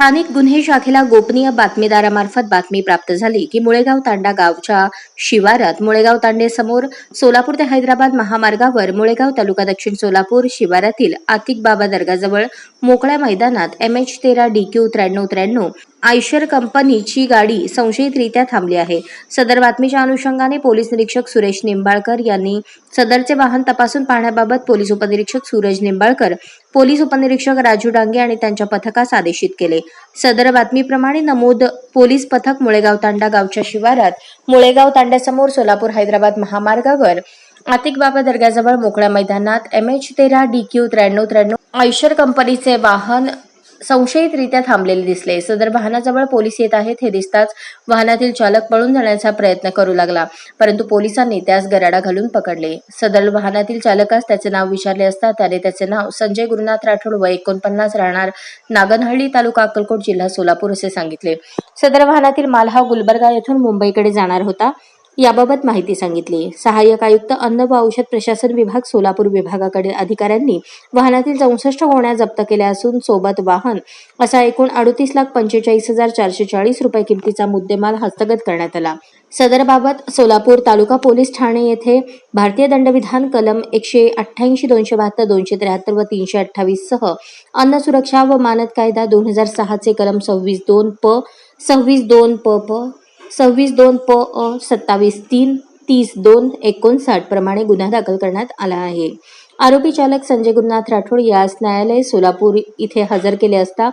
स्थानिक गुन्हे शाखेला गोपनीय बातमीदारामार्फत बातमी प्राप्त झाली की मुळेगाव तांडा गावच्या शिवारात मुळेगाव तांडे समोर सोलापूर ते हैदराबाद महामार्गावर मुळेगाव तालुका दक्षिण सोलापूर शिवारातील आतिक बाबा दर्गाजवळ मोकळ्या मैदानात एम एच तेरा डी क्यू त्र्याण्णव त्र्याण्णव आयशर कंपनीची गाडी संशयितरित्या थांबली आहे. सदर बातमीच्या अनुषंगाने पोलीस निरीक्षक सुरेश निंबाळकर यांनी सदरचे वाहन तपासून पाहण्याबाबत पोलीस उपनिरीक्षक सूरज निंबाळकर पोलीस उपनिरीक्षक राजू डांगे आणि त्यांच्या पथकास आदेशित केले. सदर बातमीप्रमाणे नमूद पोलीस पथक मुळेगाव तांडा गावच्या शिवारात मुळेगाव तांड्यासमोर सोलापूर हैदराबाद महामार्गावर आतिक बाबा दर्ग्याजवळ मोकळ्या मैदानात एम एच तेरा डी क्यू त्र्याण्णव त्र्याण्णव आयशर कंपनीचे वाहन संशयितरित्या थांबलेले दिसले. सदर वाहनाजवळ पोलीस येत आहेत हे दिसताच वाहनातील चालक पळून जाण्याचा प्रयत्न करू लागला परंतु पोलिसांनी त्यास गराडा घालून पकडले. सदर वाहनातील चालकास त्याचे नाव विचारले असता त्याने त्याचे नाव संजय गुरुनाथ राठोड व एकोणपन्नास राहणार नागनहळ्ळी तालुका अक्कलकोट जिल्हा सोलापूर असे सांगितले. सदर वाहनातील माल हा गुलबर्गा येथून मुंबईकडे जाणार होता. याबाबत माहिती सांगितली. सहाय्यक आयुक्त अन्न व औषध प्रशासन विभाग सोलापूर विभागाकडील अधिकाऱ्यांनी वाहनातील चौसष्ट गोण्या जप्त केल्या असून सोबत वाहन असा एकूण अडतीस लाख पंचेचाळीस हजार चारशे चाळीस रुपये किमतीचा मुद्देमाल हस्तगत करण्यात आला. सदरबाबत सोलापूर तालुका पोलीस ठाणे येथे भारतीय दंडविधान कलम एकशे अठ्ठ्याऐंशी दोनशे बहात्तर दोनशे त्र्याहत्तर व तीनशे अठ्ठावीस सह अन्न सुरक्षा व मानद कायदा दोन हजार सहाचे कलम सव्वीस दोन प सव्वीस दोन प प सव्वीस दोन प अ सत्तावीस तीन तीस दोन एकोणसाठ प्रमाणे गुन्हा दाखल करण्यात आला आहे. आरोपी चालक संजय गुरुनाथ राठोड यास न्यायालय सोलापूर इथे हजर केले असता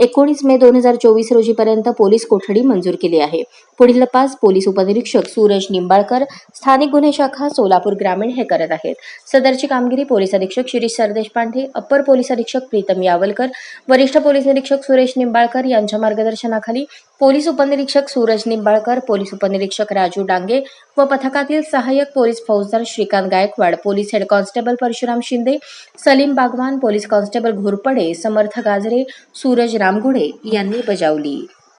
एकोणीस मे दोन हजार चोवीस रोजीपर्यंत पोलीस कोठडी मंजूर केली आहे. पुढील तपास पोलीस उपनिरीक्षक सूरज निंबाळकर स्थानिक गुन्हे शाखा सोलापूर ग्रामीण हे करत आहेत. सदरची कामगिरी पोलीस अधीक्षक शिरीष सरदेशपांडे अप्पर पोलीस अधीक्षक प्रीतम यावलकर वरिष्ठ पोलीस निरीक्षक सुरेश निंबाळकर यांच्या मार्गदर्शनाखाली पोलीस उपनिरीक्षक सूरज निंबाळकर पोलीस उपनिरीक्षक राजू डांगे व पथकातील सहाय्यक पोलीस फौजदार Shrikant Gaikwad police head constable Parshuram Shinde Salim Bagwan police constable Ghorpade Samarth Gajre Suraj Ramgude यांनी बजावली.